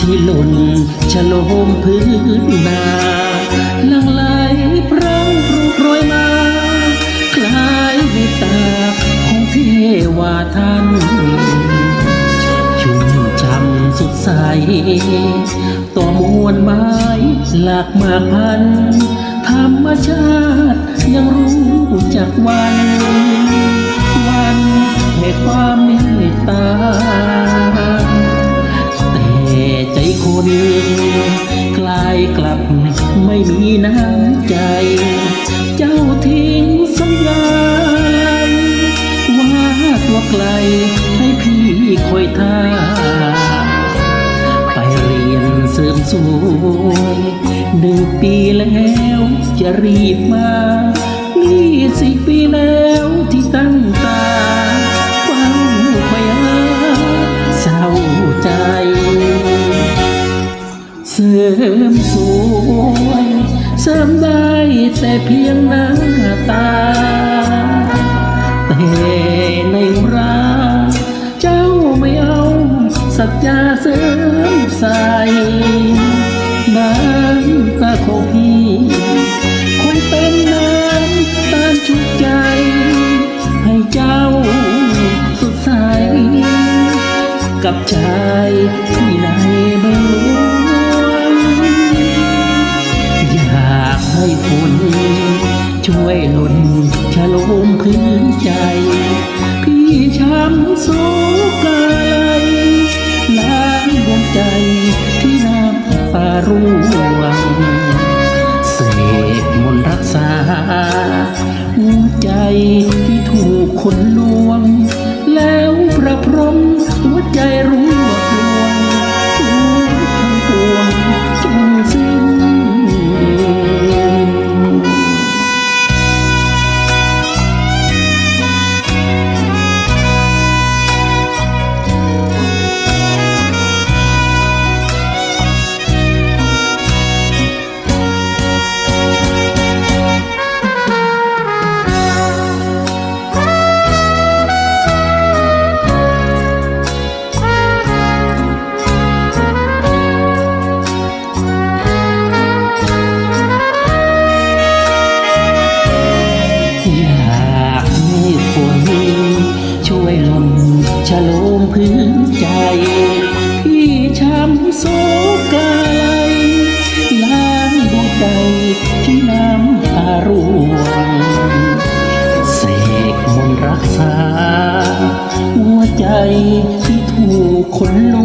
ที่หล่นชะโลมพื้นนาลังไหลพรังพรุโปรยมา คล้ายเมตาของเทวาท่านชุ่มช่ำสุดใส ต่อมวลไม้หลากมากพัน ธรรมชาติยังรู้จักวัน วันแห่ความเมตตา นกลายกลับไม่มีน้ำใจ เจ้าทิ้งสัญญาว่าตัวไกลให้พี่คอยท่า ไปเรียนเสริมสวยหนึ่งปีแล้วจะรีบมานี่สิบปีแล้วที่ตั้งตา เพียงหน้าตา แต่ในรักเจ้าไม่เอาสัจจาเสริมใส่น้ำตาของพี่คงเป็นน้ำตาชุบใจ ให้เจ้าสดใส กับชายที่ในเมือ ใจ พี่ช้ำโศกายล้างดวงใจที่น้ำตาร่วงเสกมนต์รักษาหัวใจที่ถูกคนลวง จ พี่ช้ำโศกายน้ำดวงใจที่น้ำตาร่วงเสกมนรักษา หัวใจที่ถูกคนล